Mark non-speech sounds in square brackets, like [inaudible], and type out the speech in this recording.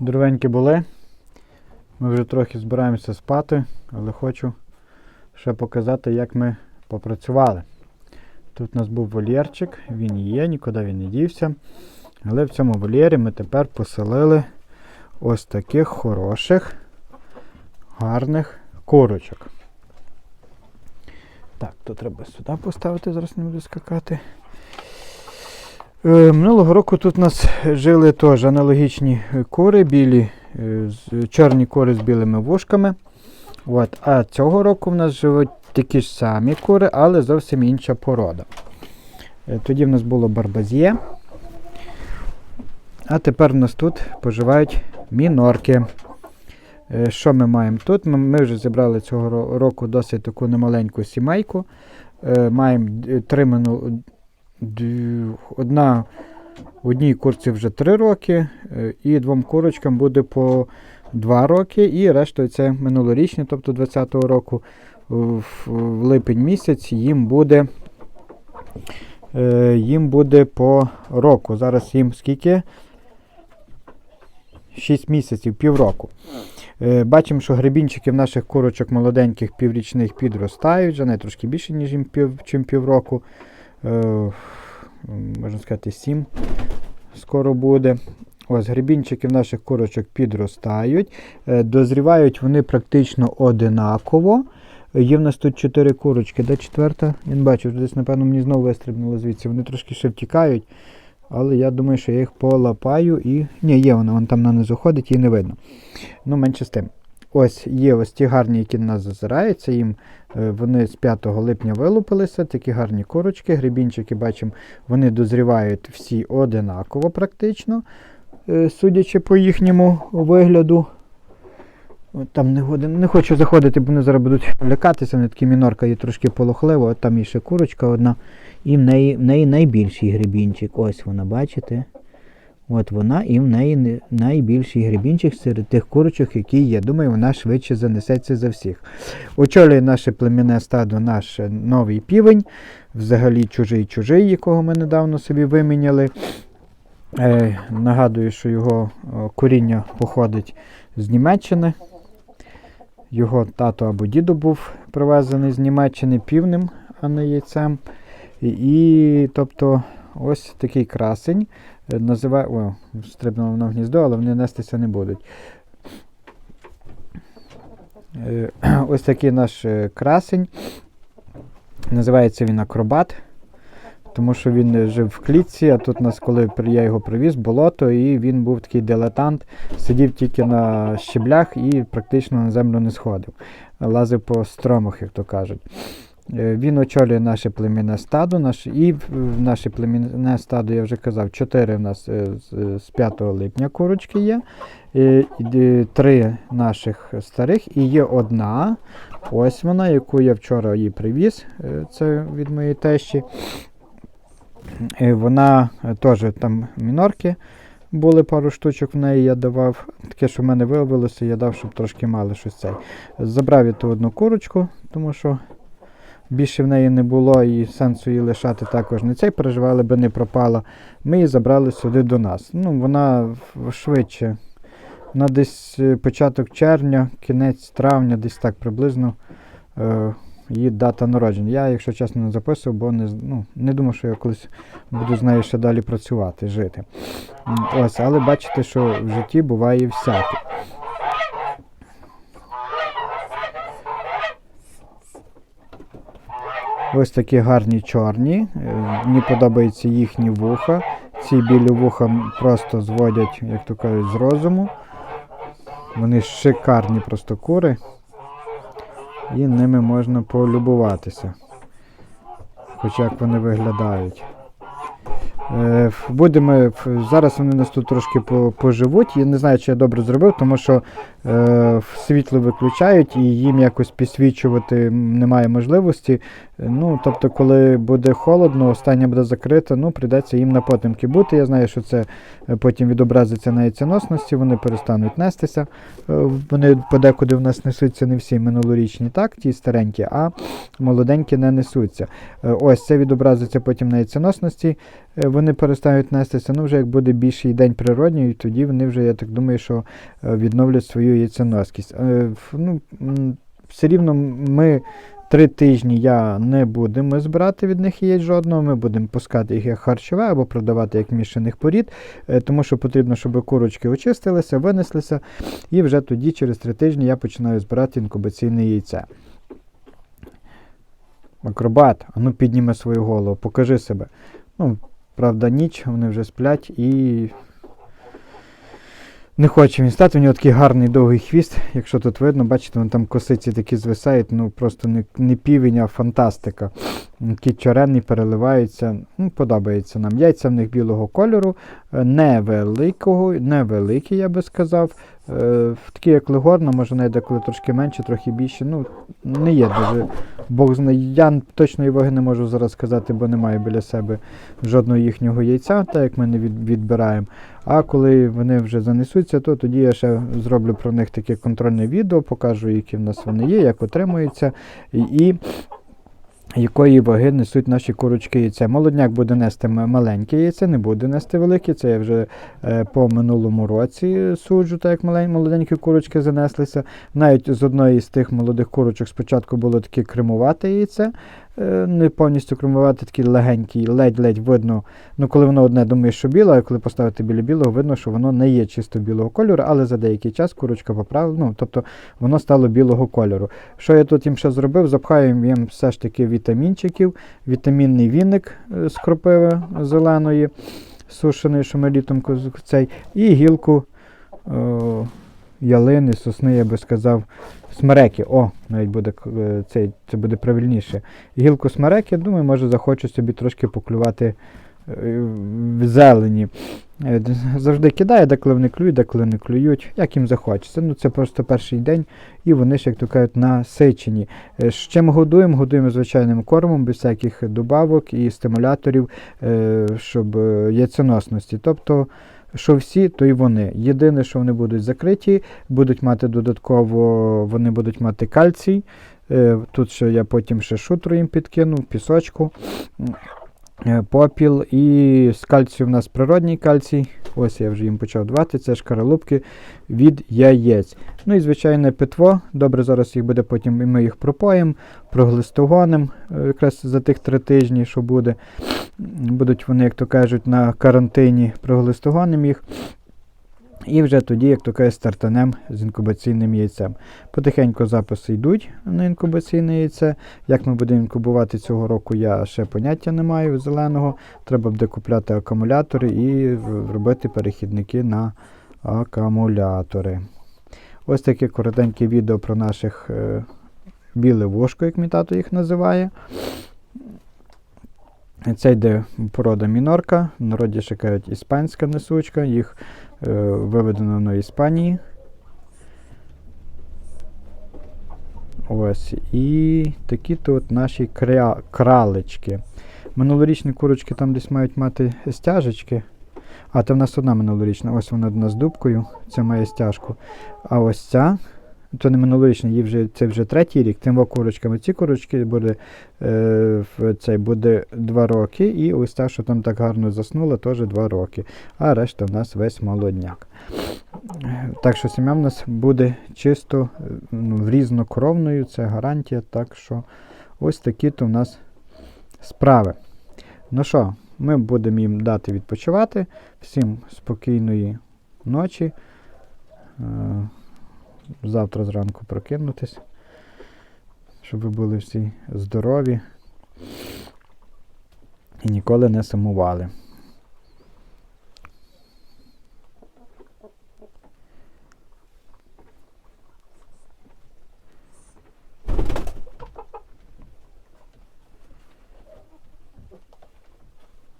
Дровенькі були. Ми вже трохи збираємося спати, але хочу ще показати, як ми попрацювали. Тут у нас був вольєрчик, він є, нікуди він не дівся. Але в цьому вольєрі ми тепер поселили ось таких хороших, гарних курочок. Так, то треба сюди поставити, зараз не буду скакати. Е, Минулого року тут у нас жили теж аналогічні кури, білі, е, чорні кури з білими вушками. От. А цього року в нас живуть такі ж самі кури, але зовсім інша порода. Е, Тоді в нас було барбазє. А тепер в нас тут поживають мінорки. Що ми маємо тут? Ми, вже зібрали цього року досить таку немаленьку сімейку. Маємо три одна одній курці вже 3 роки, е, і двом курочкам буде по 2 роки, і рештою це минулорічні, тобто 20-го року, в, в липень місяць їм буде. е, Їм буде по року. Зараз їм скільки? 6 місяців, півроку. Е, Бачимо, що гребінчики в наших курочок молоденьких піврічних підростають, вже не трошки більше, ніж їм пів, чим півроку. Е, Можна сказати, 7 скоро буде. Ось гребінчики в наших курочок підростають. Е, Дозрівають вони практично одинаково. Є в нас тут 4 курочки. Де четверта? Я не бачу, десь, напевно, мені знову вистрибнуло звідси. Вони трошки ще втікають. Але я думаю, що я їх полапаю і. Ні, є вона, вон там на низу ходить, її не видно. Ну, менше з тим. Ось є ось ті гарні, які на нас зазираються. Їм е, вони з 5 липня вилупилися, такі гарні курочки. Грибінчики, бачимо, вони дозрівають всі одинаково практично, е, судячи по їхньому вигляду. Там не, годин, не хочу заходити, бо вони зараз будуть лякатися. Вони такі мінорка є трошки полохливо. От там є ще курочка одна. І в неї, в неї найбільший грибінчик. Ось вона, бачите? От вона і в неї не- найбільший грибінчик серед тих курочок, які є. Думаю, вона швидше занесеться за всіх. Очолює наше племінне стадо наш е, новий півень, взагалі чужий-чужий, якого ми недавно собі виміняли. Е, нагадую, що його коріння походить з Німеччини. Його тато або дідо був привезений з Німеччини півнем, а не яйцем. І тобто, ось такий красень. Е, Називає, о, стрибнуло на гніздо, але вони нестися не будуть. Е, [clears throat] Ось такий наш е, красень. Називається він акробат, тому що він жив в клітці, а тут нас, коли я його привіз, болото, і він був такий дилетант, сидів тільки на щеблях і практично на землю не сходив. Лазив по стромах, як то кажуть. Е, Він очолює наше племінне стадо, наш, і в наше племінне стадо, я вже казав, 4 в нас е, з, з 5 липня курочки є, е, три наших старих, і є одна, ось вона, яку я вчора її привіз, е, це від моєї тещі. Е, Вона е, теж там мінорки були пару штучок в неї, я давав. Таке, що в мене виявилося, я дав, щоб трошки мали щось цей. Забрав я ту одну курочку, тому що більше в неї не було і сенсу її лишати також не цей, переживали, би не пропала. Ми її забрали сюди до нас. Ну, вона швидше. На десь е, початок червня, кінець травня, десь так приблизно. Е, її дата народження. Я, якщо чесно, не записував, бо не, ну, не думав, що я колись буду з нею ще далі працювати, жити. Ось, але бачите, що в житті буває всяке. Ось такі гарні чорні. Е, Мені подобаються їхні вуха. Ці білі вуха просто зводять, як то кажуть, з розуму. Вони шикарні просто кури. І ними можна полюбуватися. Хоч як вони виглядають. Е, Будемо зараз вони нас тут трошки поживуть. Я не знаю, чи я добре зробив, тому що е, світло виключають і їм якось підсвічувати немає можливості. Ну, тобто, коли буде холодно, остання буде закрита, ну, прийдеться їм на потемки бути. Я знаю, що це е, потім відобразиться на яйценосності, вони перестануть нестися. Е, Вони подекуди в нас несуться не всі минулорічні, так, ті старенькі, а молоденькі не несуться. Е, Ось це відобразиться потім на яйценосності, вони перестануть нестися. Ну, вже як буде більший день природній, тоді вони вже, я так думаю, що відновлять свою яйценоскість. Ну, все рівно ми три тижні я не будемо збирати від них яєць жодного. Ми будемо пускати їх як харчове або продавати як мішаних порід, е, тому що потрібно, щоб курочки очистилися, винеслися, і вже тоді, через три тижні, я починаю збирати інкубаційне яйце. Акробат, а ну підніми свою голову, покажи себе. Ну, правда, ніч, вони вже сплять і. Не хоче він стати, у нього такий гарний довгий хвіст, якщо тут видно, бачите, він там косиці такі звисають, ну просто не, не півень, а фантастика. Такі чоренні переливаються, ну, подобається нам. Яйця в них білого кольору, е, невеликого, невеликі, я би сказав. Е, такі як легорна, може навіть деколи трошки менше, трохи більше. Ну, не є дуже. Бог знає. Я точної ваги не можу зараз сказати, бо немає біля себе жодного їхнього яйця, так як ми не відбираємо. А коли вони вже занесуться, то тоді я ще зроблю про них таке контрольне відео, покажу, які в нас вони є, як отримуються. І, якої ваги несуть наші курочки яйця. Молодняк буде нести маленьке яйце, не буде нести велике. Це я вже е, по минулому році суджу, так як малень, молоденькі курочки занеслися. Навіть з одної з тих молодих курочок спочатку було таке кремувате яйце. Не повністю кремувати, такий легенький, ледь-ледь видно. Ну, коли воно одне думає, що біле, а коли поставити біля білого, видно, що воно не є чисто білого кольору, але за деякий час курочка поправила, ну, тобто воно стало білого кольору. Що я тут їм ще зробив? Запхаю їм все ж таки вітамінчиків, вітамінний віник е, з кропиви зеленої, сушеної, що ми літом цей, і гілку о, ялини, сосни, я би сказав, смереки. О, навіть буде е, цей, це буде правильніше. Гілку смереки, думаю, може захочу собі трошки поклювати е, в зелені. Е, Завжди кидаю, деколи вони клюють, деколи не клюють, як їм захочеться. Ну, це просто перший день, і вони ж, як то кажуть, насичені. З чим годуємо? Годуємо звичайним кормом, без всяких добавок і стимуляторів, щоб яйценосності. Тобто, що всі, то й вони. Єдине, що вони будуть закриті, будуть мати додатково, вони будуть мати кальцій. Е, Тут ще я потім ще шутру їм підкину, пісочку, е, попіл і з кальцію в нас природній кальцій. Ось я вже їм почав давати, це шкаралупки від яєць. Ну і звичайне питво. Добре, зараз їх буде потім, і ми їх пропоїмо, проглистогонимо е, якраз за тих три тижні, що буде. Будуть вони, як то кажуть, на карантині проглистогонимо їх. І вже тоді, як то кажуть, стартанем з інкубаційним яйцем. Потихеньку записи йдуть на інкубаційне яйце. Як ми будемо інкубувати цього року, я ще поняття не маю зеленого. Треба буде купляти акумулятори і робити перехідники на акумулятори. Ось таке коротеньке відео про наших е, біле вушко, як мій тато їх називає. Це йде порода мінорка, в народі ще кажуть іспанська несучка, їх е, виведено на Іспанії. Ось. І такі тут наші кря... кралечки. Минулорічні курочки там десь мають мати стяжечки. А, це в нас одна минулорічна. Ось вона одна з дубкою, це має стяжку. А ось ця, то не минулорічна, їй вже, це вже третій рік, тим курочками. Ці курочки буде, е, цей буде 2 роки, і ось та, що там так гарно заснула, теж 2 роки. А решта в нас весь молодняк. Е, Так що сім'я в нас буде чисто е, ну, різнокровною, це гарантія. Так що ось такі то в нас справи. Ну що, ми будемо їм дати відпочивати. Всім спокійної ночі. Завтра зранку прокинутись, щоб ви були всі здорові і ніколи не сумували.